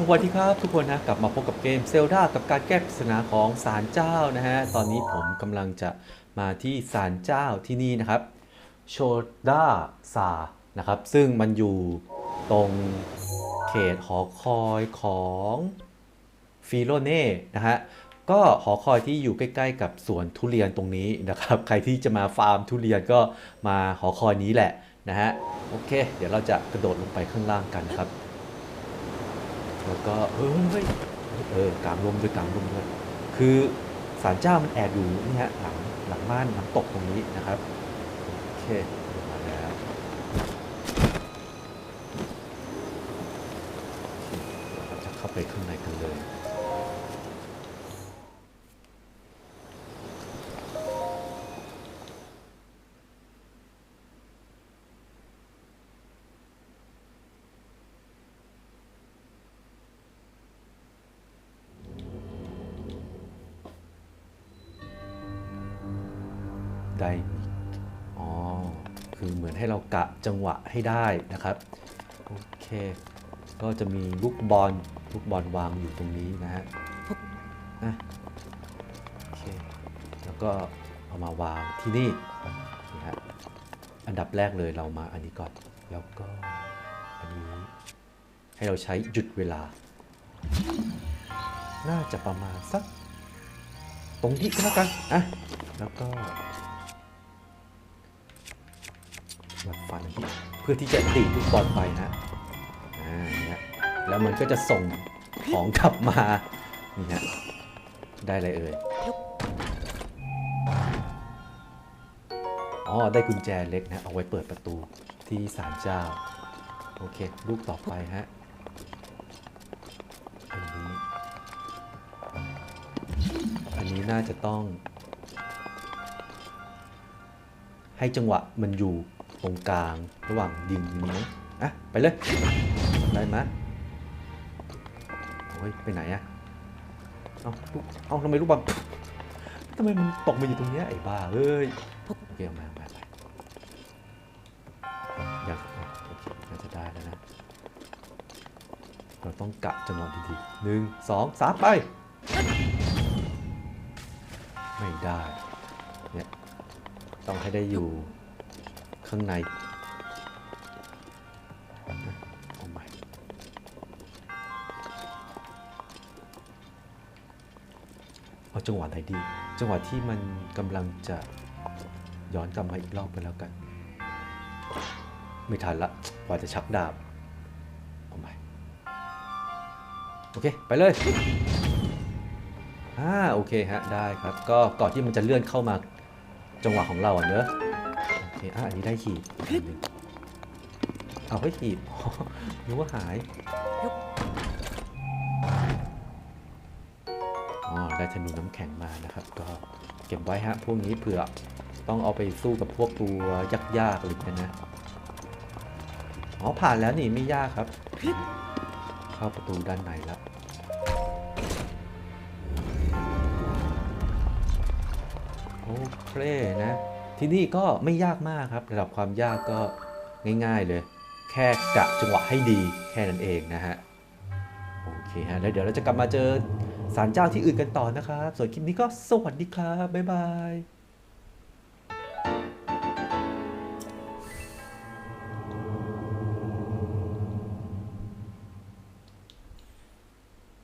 สวัสดีครับทุกคนนะกลับมาพบกับเกมเซลดากับการแก้ปริศนาของศาลเจ้านะฮะ ตอนนี้ผมกำลังจะมาที่ศาลเจ้าที่นี่นะครับโชดาซานะครับ ซึ่งมันอยู่ตรงเขตหอคอยของฟิโลเน่นะฮะก็หอคอยที่อยู่ใกล้ ๆ กับสวนทุเรียนตรงนี้นะครับ ใครที่จะมาฟาร์มทุเรียนก็มาหอคอยนี้แหละนะฮะโอเค เดี๋ยวเราจะกระโดดลงไปข้างล่างกันครับ แล้วก็เฮ้ยเฮ้ยเออกลางลมด้วยกลางลมด้วยคือศาลเจ้ามันแอบอยู่นี่ฮะหลังหลังม่านน้ำตกตรงนี้นะครับโอเคมาแล้วจะเข้าไปข้างในกันเลย ไดมิกอ๋อคือเหมือนให้เรากะจังหวะให้ได้นะครับโอเคก็จะมีลูกบอลลูกบอลวางอยู่ตรงนี้นะฮะอะโอเคแล้วก็เอามาวางที่นี่นี่ฮะอันดับแรกเลยเรามาอันนี้ก่อนแล้วก็อันนี้ให้เราใช้หยุดเวลา น่าจะประมาณสัก ตรงนี้ก็แล้วกันอะแล้วก็ แบบฟันเพื่อที่จะตีลูกบอลไปนะอ่าเนี่ยแล้วมันก็จะส่งของกลับมานี่ฮะได้อะไรเอ่ยอ๋อได้กุญแจเล็กนะเอาไว้เปิดประตูที่ศาลเจ้าโอเคลูกต่อไปฮะอันนี้อันนี้น่าจะต้อง ให้จังหวะมันอยู่ รงกลางระหว่างดินนี้ไหมอะไปเลย ได้ไหมโอ้ยไปไหนอะเอาลูกเอาทำไมลูกบอลทำไมมันตกมาอยู่ตรงเนี้ยไอ้บ้าเฮ้ยโอเคเอามามาไปยังอะโอเคน่าจะได้แล้วนะ เราต้องกะจังหวะดีๆหนึ่งสองสามไป ไม่ได้เนี่ยต้องให้ได้อยู่ ข้างในเอาใหม่เอาจังหวะไหนดี จังหวะที่มันกำลังจะย้อนกลับมาอีกรอบไปแล้วกัน ไม่ทันละกว่าจะชักดาบเอาใหม่โอเค ไปเลยอ่าโอเคฮะ ได้ครับ ก็ก่อนที่มันจะเลื่อนเข้ามาจังหวะของเราอะเนอะ อเคอะอันนี้ได้ขีดอันหนึ่งเอาให้ขีดนึกว่าหายอ๋อได้ธนูน้ำแข็งมานะครับ ก็เก็บไว้ฮะ พวกนี้เผื่อต้องเอาไปสู้กับพวกตัวยากๆอะไรกันนะอ๋อผ่านแล้วนี่ไม่ยากครับ เข้าประตูด้านในแล้วโอเคนะ ที่นี่ก็ไม่ยากมากครับ ระดับความยากก็ง่าย ๆเลย แค่กะจังหวะให้ดีแค่นั้นเองนะฮะ โอเคฮะ แล้วเดี๋ยวเราจะกลับมาเจอสารเจ้าที่อื่นกันต่อนะครับ ส่วนคลิปนี้ก็สวัสดีครับ บ๊ายบาย